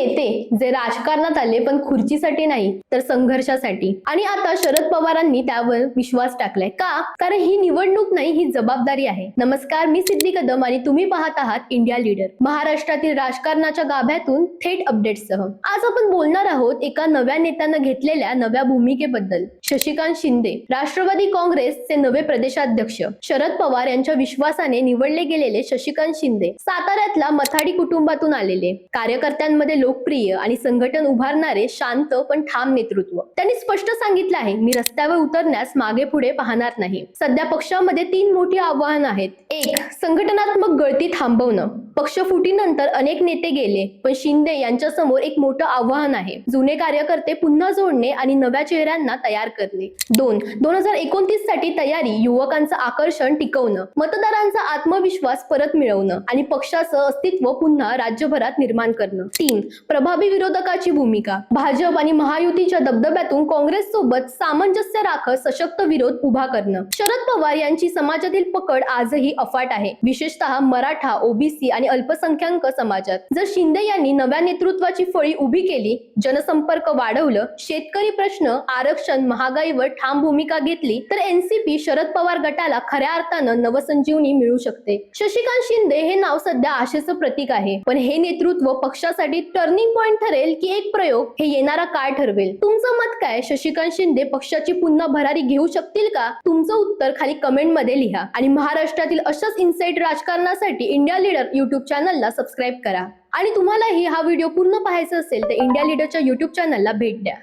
नेते जे राजकारणात आले पण खुर्चीसाठी नाही तर संघर्षासाठी. आणि आता शरद पवारांनी त्यावर विश्वास टाकलाय. का? कारण ही निवडणूक नाही ही जबाबदारी आहे. नमस्कार मी सिद्धी कदम आणि तुम्ही पाहत आहात इंडिया लीडर. महाराष्ट्रातील राजकारणाच्या गाभ्यातून थेट अपडेट्ससह. आज आपण बोलणार आहोत एका नव्या नेत्यानं घेतलेल्या नव्या भूमिकेबद्दल. शशिकांत शिंदे राष्ट्रवादी काँग्रेसचे नवे प्रदेशाध्यक्ष. शरद पवार यांच्या विश्वासाने निवडले गेलेले शशिकांत शिंदे साताऱ्यातला मथाडी कुटुंबातून आलेले. कार्यकर्त्यांमध्ये लोकप्रिय आणि संघटन उभारणारे शांत पण ठाम नेतृत्व. त्यांनी स्पष्ट सांगितलं आहे मी रस्त्यावर उतरण्यास मागे पुढे पाहणार नाही. सध्या पक्षामध्ये तीन मोठी आव्हानं आहेत. एक संघटनात्मक गळती थांबवणं. पक्षफुटीनंतर अनेक नेते गेले पण शिंदे यांच्या समोर एक मोठं आव्हान आहे. जुने कार्यकर्ते पुन्हा जोडणे आणि नव्या चेहऱ्यांना तयार करणे. दोन दोन हजार एकोणतीससाठी तयारी युवकांचं आकर्षण टिकवणं मतदारांचा आत्मविश्वास परत मिळवणं आणि पक्षाचं अस्तित्व पुन्हा राज्यभरात निर्माण करणं. तीन प्रभावी विरोधकाची भूमिका भाजप आणि महायुतीच्या दबदब्यातून काँग्रेस सोबत सामंजस्य राखत सशक्त विरोध उभा करणं. शरद पवार यांची समाजातील पकड आजही अफाट आहे. विशेषतः मराठा ओबीसी आणि अल्पसंख्याक समाजात. जर शिंदे यांनी नव्या नेतृत्वाची फळी उभी केली जनसंपर्क वाढवलं शेतकरी प्रश्न आरक्षण महागाईवर ठाम भूमिका घेतली तर एनसीपी शरद पवार गटाला खऱ्या अर्थानं नवसंजीवनी मिळू शकते. शशिकांत शिंदे हे नाव सध्या आशेचं प्रतीक आहे पण हे नेतृत्व पक्षासाठी टर्निंग पॉइंट ठरेल की एक प्रयोग हे येणारा काळ ठरवेल. तुमचं मत काय? शशिकांत शिंदे पक्षाची पुन्हा भरारी घेऊ शकतील का? तुमचं उत्तर खाली कमेंटमध्ये लिहा. आणि महाराष्ट्रातील अशाच इन्साइट राजकारणासाठी इंडिया लीडर युट्यूब चॅनलला सबस्क्राईब करा. आणि तुम्हालाही हा व्हिडिओ पूर्ण पाहायचा असेल तर इंडिया लीडरच्या युट्यूब चॅनलला भेट द्या.